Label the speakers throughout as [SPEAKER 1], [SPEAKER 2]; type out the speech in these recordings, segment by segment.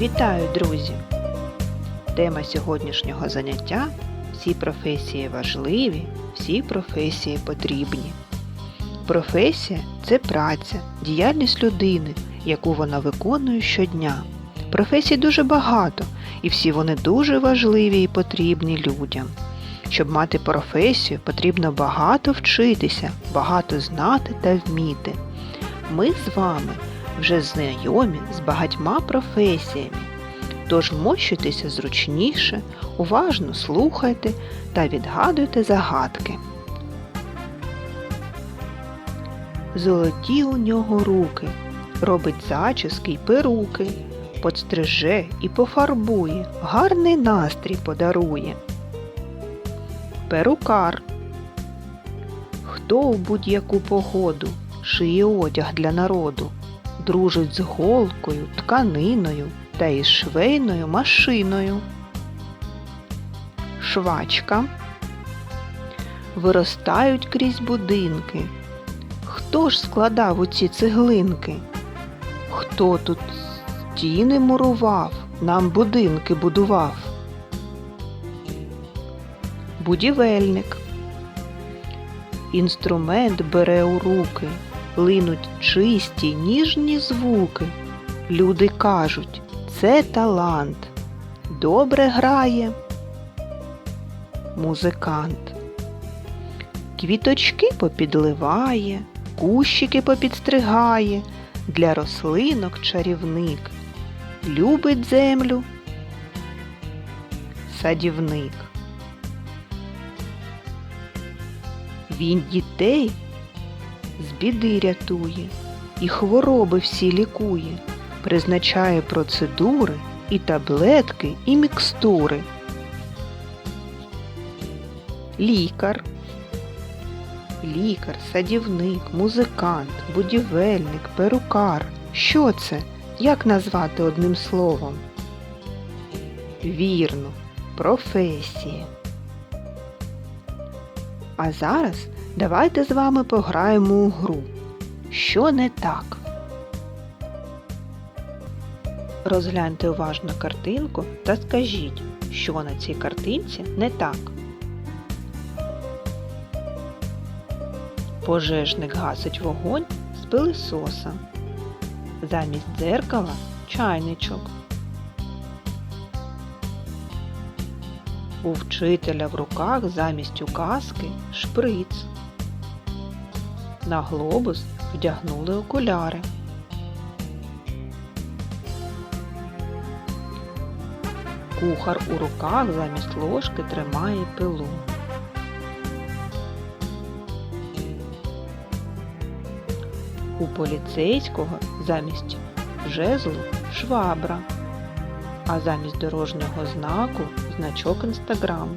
[SPEAKER 1] Вітаю, друзі! Тема сьогоднішнього заняття всі професії важливі, всі професії потрібні. Професія це праця, діяльність людини, яку вона виконує щодня. Професій дуже багато, і всі вони дуже важливі і потрібні людям. Щоб мати професію, потрібно багато вчитися, багато знати та вміти. Ми з вами вже знайомі з багатьма професіями. Тож мощуйтеся зручніше, уважно слухайте та відгадуйте загадки. Золоті у нього руки, робить зачіски й перуки, подстриже і пофарбує, гарний настрій подарує. Перукар. Хто у будь-яку погоду шиє одяг для народу, дружить з голкою, тканиною та із швейною машиною. Швачка. Виростають крізь будинки. Хто ж складав у ці цеглинки? Хто тут стіни мурував, нам будинки будував? Будівельник. Інструмент бере у руки, линуть чисті, ніжні звуки. Люди кажуть, це талант. Добре грає музикант. Квіточки попідливає, кущики попідстригає, для рослинок чарівник. Любить землю садівник. Він дітей з біди рятує і хвороби всі лікує, призначає процедури і таблетки, і мікстури. Лікар. Лікар, садівник, музикант, будівельник, перукар. Що це? Як назвати одним словом? Вірно, професії. А зараз давайте з вами пограємо у гру. Що не так? Розгляньте уважно картинку та скажіть, що на цій картинці не так. Пожежник гасить вогонь з пилисоса. Замість дзеркала чайничок. У вчителя в руках замість указки шприц. На глобус вдягнули окуляри. Кухар у руках замість ложки тримає пилу. У поліцейського замість жезлу швабра, а замість дорожнього знаку значок Інстаграм.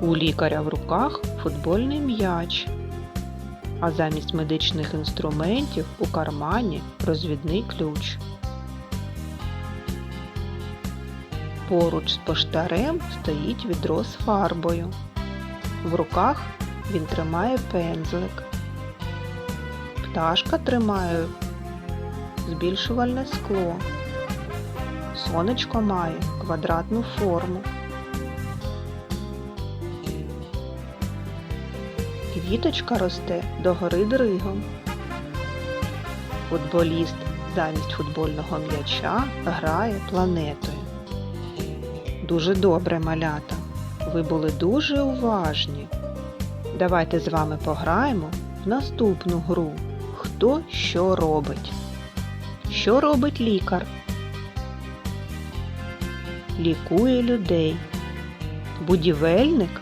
[SPEAKER 1] У лікаря в руках футбольний м'яч, а замість медичних інструментів у кармані розвідний ключ. Поруч з поштарем стоїть відро з фарбою. В руках він тримає пензлик. Пташка тримає збільшувальне скло. Сонечко має квадратну форму. Квіточка росте догори дригом. Футболіст замість футбольного м'яча грає планетою. Дуже добре малята. Ви були дуже уважні. Давайте з вами пограємо в наступну гру. Хто що робить? Що робить лікар? Лікує людей. Будівельник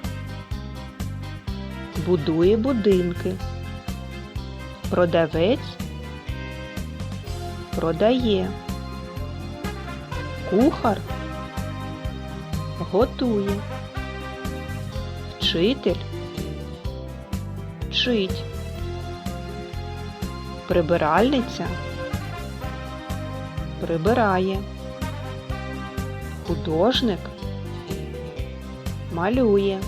[SPEAKER 1] будує будинки. Продавець продає. Кухар готує. Вчитель вчить. Прибиральниця прибирає. Художник малює.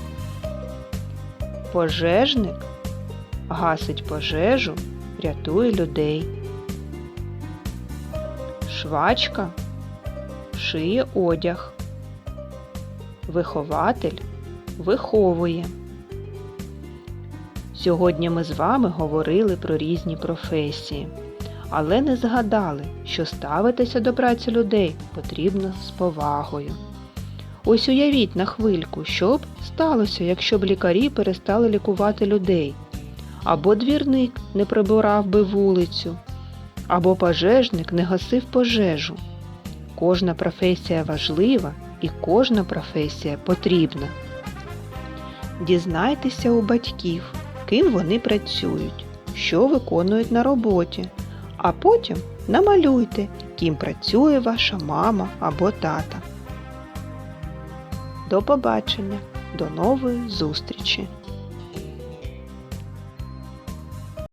[SPEAKER 1] Пожежник гасить пожежу, рятує людей. Швачка шиє одяг. Вихователь виховує. Сьогодні ми з вами говорили про різні професії, але не згадали, що ставитися до праці людей потрібно з повагою. Ось уявіть на хвильку, що б сталося, якщо б лікарі перестали лікувати людей, або двірник не прибирав би вулицю, або пожежник не гасив пожежу. Кожна професія важлива і кожна професія потрібна. Дізнайтеся у батьків, ким вони працюють, що виконують на роботі, а потім намалюйте, ким працює ваша мама або тата. До побачення, до нової зустрічі!